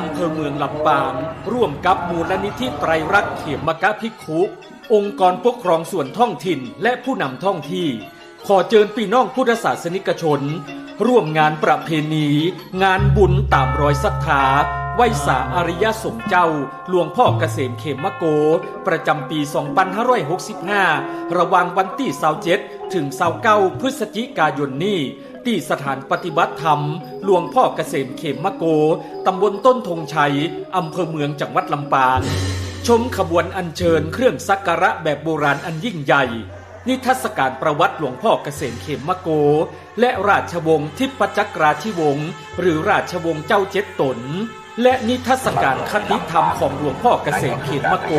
อำเภอเมืองลำปาง ร่วมกับมูลนิธิไตรรักษ์เขมกะพิกขุองค์กรปกครองส่วนท้องถิ่นและผู้นำท้องที่ ขอเชิญพี่น้องพุทธศาสนิกชน ร่วมงานประเพณี งานบุญตามรอยศรัทธาไหวสาอริยสงเจ้า หลวงพ่อเกษมเขมมะโก ประจำปี 2565 ระหว่างวันที่27ถึง29พฤศจิกายนนี้ ที่สถานปฏิบัติธรรม หลวงพ่อเกษมเขมมะโก ตำบลต้นธงชัย อำเภอเมืองจังหวัดลำปาง ชมขบวนอัญเชิญเครื่องสักการะแบบโบราณอันยิ่งใหญ่ นิทรรศการประวัติหลวงพ่อเกษมเขมมะโก และราชวงศ์ทิพจักราธิวงศ์หรือราชวงศ์เจ้าเจ็ดตนและนิทรรศการคติธรรมของหลวงพ่อเกษมเขมมะโก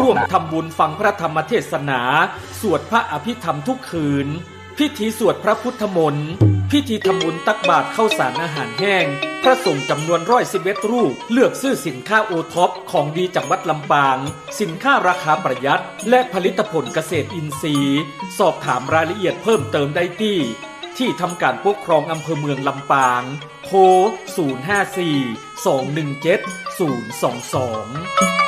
ร่วมทำบุญฟังพระธรรมเทศนา สวดพระอภิธรรมทุกคืน พิธีสวดพระพุทธมนต์ พิธีทำบุญตักบาตรเข้าสารอาหารแห้ง พระสงฆ์จำนวนร้อยสิบเอ็ดรูป เลือกซื้อสินค้าโอท็อปของดีจังหวัดลำปาง สินค้าราคาประหยัด และผลิตผลเกษตรอินทรีย์ สอบถามรายละเอียดเพิ่มเติมได้ที่ ที่ทำการปกครองอำเภอเมืองลำปาง โทร 054 217 022